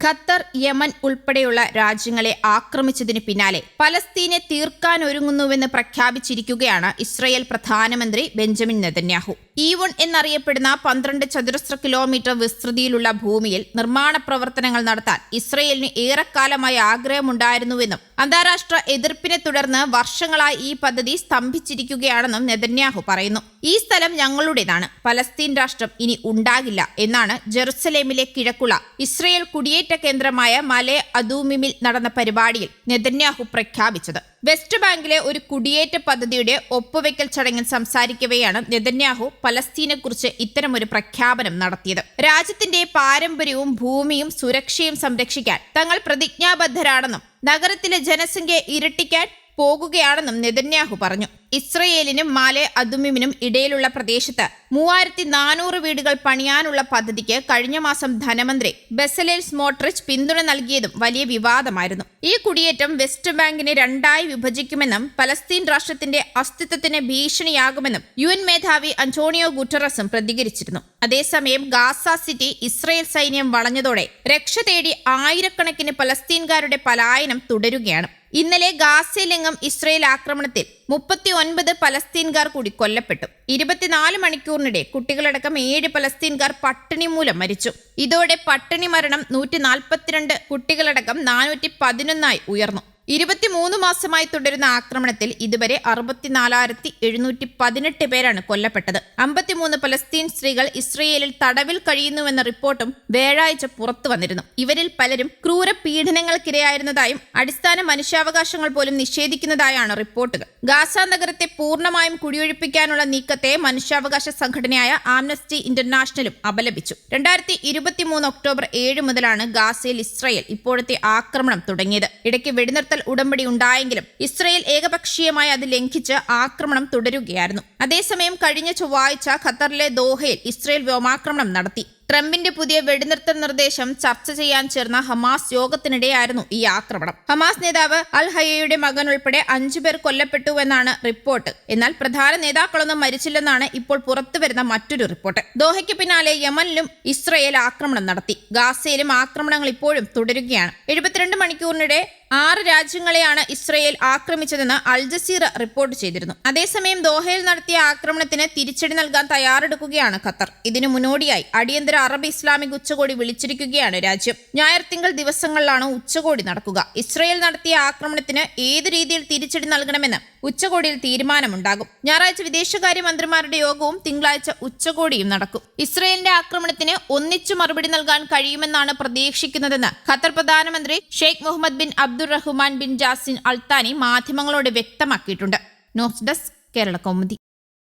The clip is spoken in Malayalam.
ഖത്തർ യമൻ ഉൾപ്പെടെയുള്ള രാജ്യങ്ങളെ ആക്രമിച്ചതിന് പിന്നാലെ പലസ്തീനെ തീർക്കാൻ ഒരുങ്ങുന്നുവെന്ന് പ്രഖ്യാപിച്ചിരിക്കുകയാണ് ഇസ്രയേൽ പ്രധാനമന്ത്രി ബെഞ്ചമിൻ നെതന്യാഹു. ഈവൺ എന്നറിയപ്പെടുന്ന പന്ത്രണ്ട് ചതുരശ്ര കിലോമീറ്റർ വിസ്തൃതിയിലുള്ള ഭൂമിയിൽ നിർമ്മാണ പ്രവർത്തനങ്ങൾ നടത്താൻ ഇസ്രയേലിന് ഏറെക്കാലമായി ആഗ്രഹമുണ്ടായിരുന്നുവെന്നും അന്താരാഷ്ട്ര എതിർപ്പിനെ തുടർന്ന് വർഷങ്ങളായി ഈ പദ്ധതി സ്തംഭിച്ചിരിക്കുകയാണെന്നും നെതന്യാഹു പറയുന്നു. ഈ സ്ഥലം ഞങ്ങളുടേതാണ് പലസ്തീൻ രാഷ്ട്രം ഇനി ഉണ്ടാകില്ല എന്നാണ് ജെറുസലേമിലെ കിഴക്കുള്ള ഇസ്രയേൽ കുടിയേറ്റ കേന്ദ്രമായ മലെ അദൂമിമിൽ നടന്ന പരിപാടിയിൽ നെതന്യാഹു പ്രഖ്യാപിച്ചത്. വെസ്റ്റ് ബാങ്കിലെ ഒരു കുടിയേറ്റ പദ്ധതിയുടെ ഒപ്പുവെക്കൽ ചടങ്ങിൽ സംസാരിക്കവെയാണ് നെതന്യാഹു പലസ്തീനെക്കുറിച്ച് ഇത്തരമൊരു പ്രഖ്യാപനം നടത്തിയത്. രാജ്യത്തിന്റെ പാരമ്പര്യവും ഭൂമിയും സുരക്ഷയും സംരക്ഷിക്കാൻ തങ്ങൾ പ്രതിജ്ഞാബദ്ധരാണെന്നും നഗരത്തിലെ ജനസംഖ്യ ഇരട്ടിക്കാൻ പോകുകയാണെന്നും നെതന്യാഹു പറഞ്ഞു. ഇസ്രയേലിനും മാലെ അദുമിമിനും ഇടയിലുള്ള പ്രദേശത്ത് മൂവായിരത്തി നാനൂറ് വീടുകൾ പണിയാനുള്ള പദ്ധതിക്ക് കഴിഞ്ഞ മാസം ധനമന്ത്രി ബെസലേൽ സ്മോട്രിച്ച് പിന്തുണ നൽകിയതും വലിയ വിവാദമായിരുന്നു. ഈ കുടിയേറ്റം വെസ്റ്റ് ബാങ്കിനെ രണ്ടായി വിഭജിക്കുമെന്നും പലസ്തീൻ രാഷ്ട്രത്തിന്റെ അസ്തിത്വത്തിന് ഭീഷണിയാകുമെന്നും യു എൻ മേധാവി അന്റോണിയോ ഗുട്ടറസും പ്രതികരിച്ചിരുന്നു. അതേസമയം ഗാസ സിറ്റി ഇസ്രയേൽ സൈന്യം വളഞ്ഞതോടെ രക്ഷ തേടി ആയിരക്കണക്കിന് പലസ്തീൻകാരുടെ പലായനം തുടരുകയാണ്. ഇന്നലെ ഗാസയിലെങ്ങും ഇസ്രയേൽ ആക്രമണത്തിൽ മുപ്പത്തി ഒൻപത് പലസ്തീൻകാർ കൂടി കൊല്ലപ്പെട്ടു. ഇരുപത്തിനാല് മണിക്കൂറിനിടെ കുട്ടികളടക്കം ഏഴ് പലസ്തീൻകാർ പട്ടിണി മൂലം മരിച്ചു. ഇതോടെ പട്ടിണി മരണം നൂറ്റി നാൽപ്പത്തിരണ്ട് കുട്ടികളടക്കം നാനൂറ്റി പതിനൊന്നായി ഉയർന്നു. ഇരുപത്തിമൂന്ന് മാസമായി തുടരുന്ന ആക്രമണത്തിൽ ഇതുവരെ അറുപത്തിനാലായിരത്തി എഴുന്നൂറ്റി പതിനെട്ട് പേരാണ് കൊല്ലപ്പെട്ടത്. അമ്പത്തിമൂന്ന് പലസ്തീൻ സ്ത്രീകൾ ഇസ്രയേലിൽ തടവിൽ കഴിയുന്നുവെന്ന റിപ്പോർട്ടും വ്യാഴാഴ്ച പുറത്തു വന്നിരുന്നു. ഇവരിൽ പലരും ക്രൂര പീഡനങ്ങൾക്കിരയായിരുന്നതായും അടിസ്ഥാന മനുഷ്യാവകാശങ്ങൾ പോലും നിഷേധിക്കുന്നതായാണ് റിപ്പോർട്ടുകൾ. ഗാസ നഗരത്തെ പൂർണമായും കുടിയൊഴിപ്പിക്കാനുള്ള നീക്കത്തെ മനുഷ്യാവകാശ സംഘടനയായ ആംനസ്റ്റി ഇന്റർനാഷണലും അപലപിച്ചു. രണ്ടായിരത്തി ഇരുപത്തിമൂന്ന് ഒക്ടോബർ ഏഴ് മുതലാണ് ഗാസയിൽ ഇസ്രയേൽ ഇപ്പോഴത്തെ ആക്രമണം തുടങ്ങിയത്. ഇടയ്ക്ക് വെടിനിർത്തൽ ഉടമ്പടി ഉണ്ടായെങ്കിലും ഇസ്രയേൽ ഏകപക്ഷീയമായി അത് ലംഘിച്ച് ആക്രമണം തുടരുകയായിരുന്നു. അതേസമയം കഴിഞ്ഞ ചൊവ്വാഴ്ച ഖത്തറിലെ ദോഹയിൽ ഇസ്രയേൽ വ്യോമാക്രമണം നടത്തി. ട്രംപിന്റെ പുതിയ വെടിനിർത്തൽ നിർദ്ദേശം ചർച്ച ചെയ്യാൻ ചേർന്ന ഹമാസ് യോഗത്തിനിടെയായിരുന്നു ഈ ആക്രമണം. ഹമാസ് നേതാവ് അൽ ഹയ്യയുടെ മകൻ ഉൾപ്പെടെ അഞ്ചുപേർ കൊല്ലപ്പെട്ടുവെന്നാണ് റിപ്പോർട്ട്. എന്നാൽ പ്രധാന നേതാക്കളൊന്നും മരിച്ചില്ലെന്നാണ് ഇപ്പോൾ പുറത്തുവരുന്ന മറ്റൊരു റിപ്പോർട്ട്. ദോഹയ്ക്ക് പിന്നാലെ യമനിലും ഇസ്രയേൽ ആക്രമണം നടത്തി. ഗാസയിലും ആക്രമണങ്ങൾ ഇപ്പോഴും തുടരുകയാണ്. എഴുപത്തിരണ്ട് മണിക്കൂറിനിടെ ആറ് രാജ്യങ്ങളെയാണ് ഇസ്രയേൽ ആക്രമിച്ചതെന്ന് അൽ ജസീറ റിപ്പോർട്ട് ചെയ്തിരുന്നു. അതേസമയം ദോഹയിൽ നടത്തിയ ആക്രമണത്തിന് തിരിച്ചടി നൽകാൻ തയ്യാറെടുക്കുകയാണ് ഖത്തർ. ഇതിനു മുന്നോടിയായി അടിയന്തര അറബ് ഇസ്ലാമിക് ഉച്ചകോടി വിളിച്ചിരിക്കുകയാണ് രാജ്യം. ഞായർ തിങ്കൾ ദിവസങ്ങളിലാണ് ഉച്ചകോടി നടക്കുക. ഇസ്രയേൽ നടത്തിയ ആക്രമണത്തിന് ഏത് രീതിയിൽ തിരിച്ചടി നൽകണമെന്ന് ഉച്ചകോടിയിൽ തീരുമാനമുണ്ടാകും. ഞായറാഴ്ച വിദേശകാര്യ മന്ത്രിമാരുടെ യോഗവും തിങ്കളാഴ്ച ഉച്ചകോടിയും നടക്കും. ഇസ്രയേലിന്റെ ആക്രമണത്തിന് ഒന്നിച്ചു മറുപടി നൽകാൻ കഴിയുമെന്നാണ് പ്രതീക്ഷിക്കുന്നതെന്ന് ഖത്തർ പ്രധാനമന്ത്രി Sheikh Mohammed bin Abdul Rahman bin Jassim Al Thani മാധ്യമങ്ങളോട് വ്യക്തമാക്കിയിട്ടുണ്ട്. News desk Kerala Kaumudi.